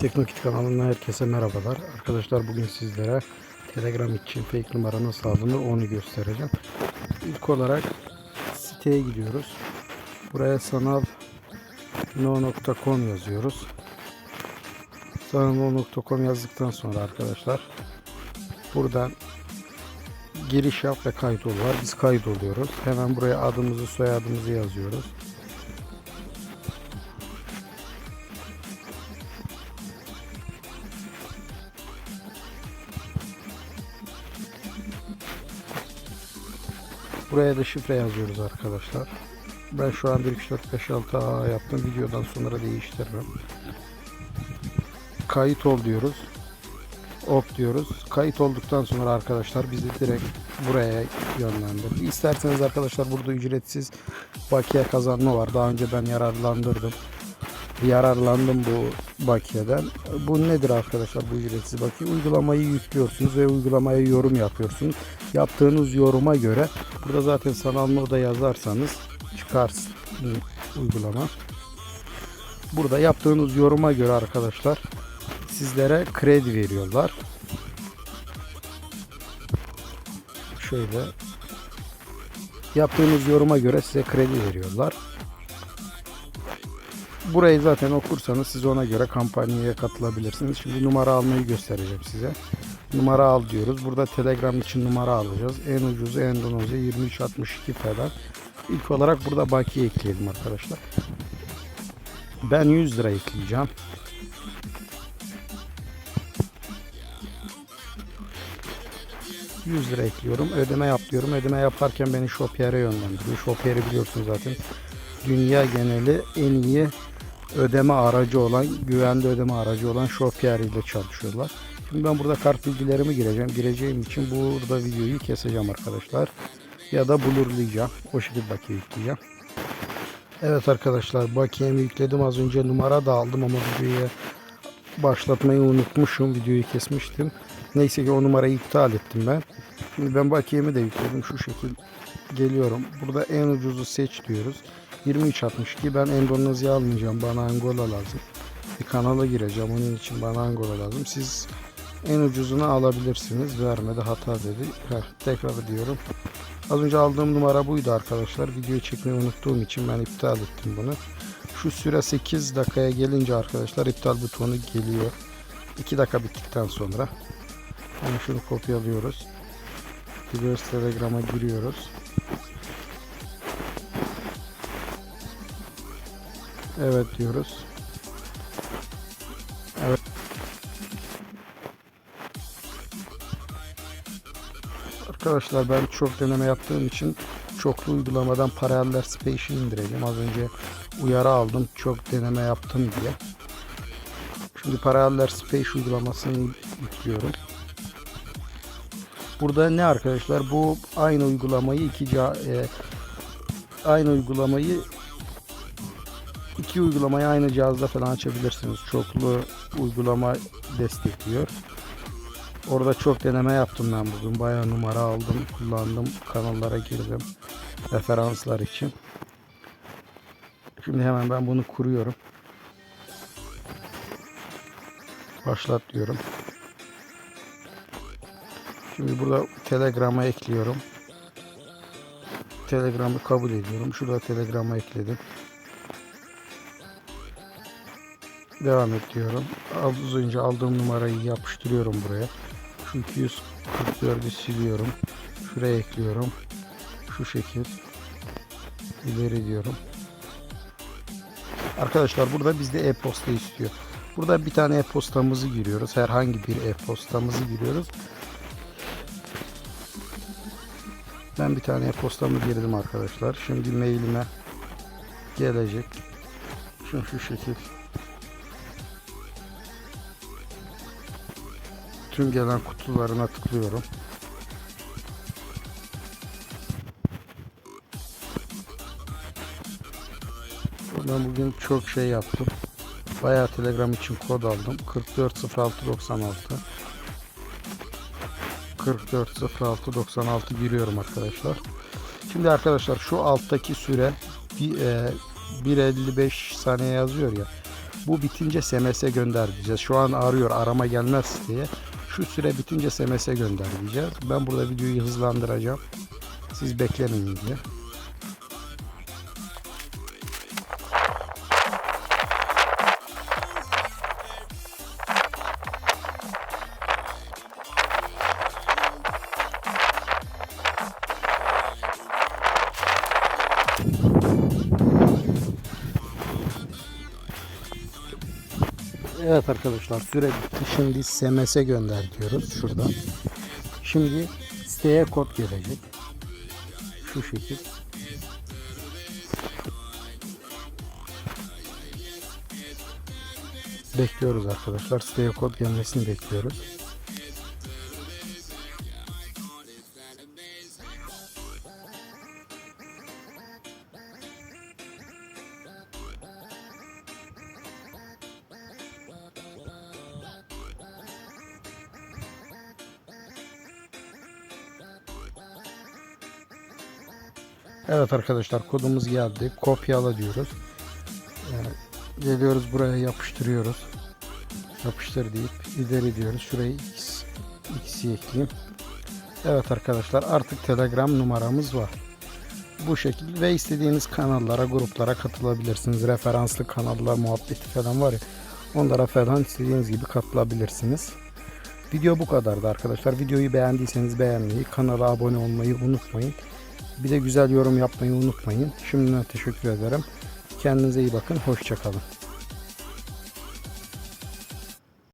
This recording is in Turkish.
Teknokit kanalından herkese merhabalar. Arkadaşlar bugün sizlere Telegram için fake numara nasıl alınır onu göstereceğim. İlk olarak siteye gidiyoruz. Buraya sanal no.com yazıyoruz. Sanal.com yazdıktan sonra arkadaşlar buradan giriş yap ve kayıt ol var. Biz kayıt oluyoruz. Hemen buraya adımızı soyadımızı yazıyoruz. Buraya da şifre yazıyoruz arkadaşlar. Ben şu an 1, 2, 4, 5, 6 A yaptım. Videodan sonra değiştiririm. Kayıt ol diyoruz. Op diyoruz. Kayıt olduktan sonra arkadaşlar bizi direkt buraya yönlendirdi. İsterseniz arkadaşlar burada ücretsiz bakiye kazanma var. Daha önce ben yararlandırdım. Yararlandım bu bakiyeden. Bu nedir arkadaşlar bu ücretsiz bakiye? Uygulamayı yüklüyorsunuz ve uygulamaya yorum yapıyorsunuz. Yaptığınız yoruma göre burada zaten sanal moda yazarsanız çıkarsın uygulama. Burada yaptığınız yoruma göre arkadaşlar sizlere kredi veriyorlar. Şöyle yaptığınız yoruma göre size kredi veriyorlar. Burayı zaten okursanız siz ona göre kampanyaya katılabilirsiniz. Şimdi numara almayı göstereceğim size. Numara al diyoruz. Burada Telegram için numara alacağız. En ucuzu Endonezya 23.62 falan. İlk olarak burada bakiye ekleyelim arkadaşlar. Ben 100 lira ekleyeceğim. ...100 lira ekliyorum. Ödeme yap diyorum. Ödeme yaparken beni Shopier'e yönlendiriyor. Shopier'i biliyorsunuz zaten. Dünya geneli en iyi ödeme aracı olan, güvenli ödeme aracı olan Shopier ile çalışıyorlar. Şimdi ben burada kart bilgilerimi gireceğim. Gireceğim için burada videoyu keseceğim arkadaşlar. Ya da blurlayacağım. O şekilde bakiye yükleyeceğim. Evet arkadaşlar bakiyemi yükledim. Az önce numara da aldım ama videoyu başlatmayı unutmuşum. Videoyu kesmiştim. Neyse ki o numarayı iptal ettim ben. Şimdi ben bakiyemi de yükledim. Şu şekil geliyorum. Burada en ucuzu seç diyoruz. 23.62 ben Endonezya almayacağım. Bana Angola lazım. Bir kanala gireceğim. Onun için bana Angola lazım. Siz en ucuzunu alabilirsiniz. Vermedi hata dedi. Heh, tekrar diyorum. Az önce aldığım numara buydu arkadaşlar. Videoyu çekmeyi unuttuğum için ben iptal ettim bunu. Şu süre 8 dakikaya gelince arkadaşlar iptal butonu geliyor. 2 dakika bittikten sonra. Yani şunu kopyalıyoruz. Gidiyoruz Telegram'a giriyoruz. Evet diyoruz. Evet. Arkadaşlar ben çok deneme yaptığım için çoklu uygulamadan Parallel Space'i indireceğim. Az önce uyarı aldım çok deneme yaptım diye. Şimdi Parallel Space uygulamasını yüklüyorum. Burada ne arkadaşlar? Bu aynı uygulamayı iki e, aynı uygulamayı iki uygulamayı aynı cihazda falan açabilirsiniz. Çoklu uygulama destekliyor. Orada çok deneme yaptım ben bugün. Bayağı numara aldım, kullandım, kanallara girdim. Referanslar için. Şimdi hemen ben bunu kuruyorum. Başlat diyorum. Şimdi burada Telegram'a ekliyorum. Telegram'ı kabul ediyorum. Şurada Telegram'a ekledim. Devam et. Az önce aldığım numarayı yapıştırıyorum buraya. Şu 244'ü siliyorum. Şuraya ekliyorum. Şu şekil. İleri diyorum. Arkadaşlar burada bizde e-posta istiyor. Burada bir tane e-postamızı giriyoruz. Herhangi bir e-postamızı giriyoruz. Ben bir tane e-postamı girdim arkadaşlar. Şimdi mailime gelecek. Şu şu şekil. Tüm gelen kutularına tıklıyorum. Ben bugün çok şey yaptım. Bayağı Telegram için kod aldım. 440696 440696 giriyorum arkadaşlar. Şimdi arkadaşlar şu alttaki süre bir, e, 1.55 saniye yazıyor ya. Bu bitince SMS gönder diyeceğiz. Şu an arıyor arama gelmez diye. Şu süre bitince SMS gönder diyeceğiz. Ben burada videoyu hızlandıracağım. Siz beklemeyin diye. Evet arkadaşlar süre bitti. Şimdi SMS gönder diyoruz şuradan. Şimdi siteye kod gelecek. Şu şekil. Bekliyoruz arkadaşlar. Siteye kod gelmesini bekliyoruz. Evet arkadaşlar kodumuz geldi. Kopyala diyoruz. Yani geliyoruz buraya yapıştırıyoruz. Yapıştır deyip ileri diyoruz. Şurayı X, X'i ekleyeyim. Evet arkadaşlar artık Telegram numaramız var. Bu şekilde ve istediğiniz kanallara, gruplara katılabilirsiniz. Referanslı kanallar, muhabbeti falan var ya. Onlara falan istediğiniz gibi katılabilirsiniz. Video bu kadardı arkadaşlar. Videoyu beğendiyseniz beğenmeyi, kanala abone olmayı unutmayın. Bir de güzel yorum yapmayı unutmayın. Şimdiden teşekkür ederim. Kendinize iyi bakın. Hoşçakalın.